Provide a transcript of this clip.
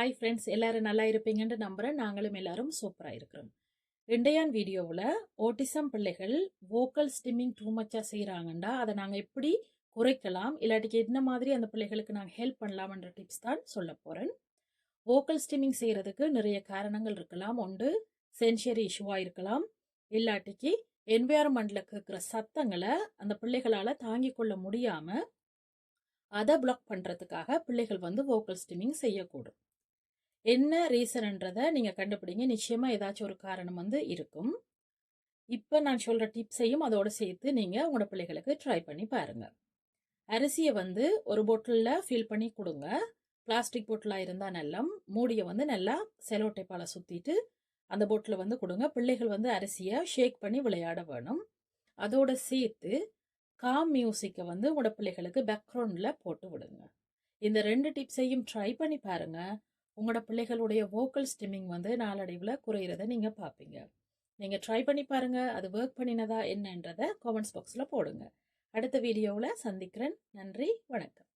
Hi friends எல்லோரும் நல்லா இருப்பீங்கன்னு நம்புகிறேன் நாங்களும் எல்லாரும் சூப்பராக இருக்கிறோம். இண்டையான் வீடியோவில் ஓட்டிசம் பிள்ளைகள் வோக்கல் ஸ்டிம்மிங் டூ மச்சாக செய்கிறாங்கண்டா அதை நாங்கள் எப்படி குறைக்கலாம்? இல்லாட்டிக்கு என்ன மாதிரி அந்த பிள்ளைகளுக்கு நாங்கள் ஹெல்ப் பண்ணலாம்ன்ற டிப்ஸ் தான் சொல்ல போகிறேன் வோக்கல் ஸ்டிம்மிங் செய்கிறதுக்கு நிறைய காரணங்கள் இருக்கலாம். ஒன்று சென்சியரி இஷ்யூவாக இருக்கலாம். இல்லாட்டிக்கு என்வயர்மெண்ட்டில் இருக்கிற சத்தங்களை அந்த பிள்ளைகளால் தாங்கிக் கொள்ள முடியாமல் அதை பிளாக் பண்ணுறதுக்காக பிள்ளைகள் வந்து வோக்கல் ஸ்டிம்மிங் செய்யக்கூடும். என்ன ரீசன்ன்றதை நீங்கள் கண்டுபிடிங்க. நிச்சயமாக ஏதாச்சும் ஒரு காரணம் வந்து இருக்கும். இப்போ நான் சொல்கிற டிப்ஸையும் அதோடு சேர்த்து நீங்கள் உங்களோட பிள்ளைகளுக்கு ட்ரை பண்ணி பாருங்கள் அரிசியை வந்து ஒரு பொட்டிலில் ஃபில் பண்ணி கொடுங்க. பிளாஸ்டிக் பொட்டிலாக இருந்தால் நல்லா மூடியை வந்து நல்லா செலோட்டைப்பால் சுற்றிட்டு அந்த பொட்டில் வந்து கொடுங்க. பிள்ளைகள் வந்து அரிசியை ஷேக் பண்ணி விளையாட வேணும். அதோட சேர்த்து காம் மியூசிக்கை வந்து உங்களோட பிள்ளைகளுக்கு பேக்ரவுண்டில் போட்டு விடுங்க. இந்த ரெண்டு டிப்ஸையும் ட்ரை பண்ணி பாருங்கள் உங்களோட பிள்ளைகளுடைய வோக்கல் ஸ்டிம்மிங் வந்து நாளடைவில் குறையிறத நீங்கள் பார்ப்பீங்க. நீங்கள் ட்ரை பண்ணி பாருங்கள் அது ஒர்க் பண்ணினதா என்னன்றதை காமெண்ட்ஸ் பாக்ஸில் போடுங்க. அடுத்த வீடியோவில் சந்திக்கிறேன். நன்றி வணக்கம்.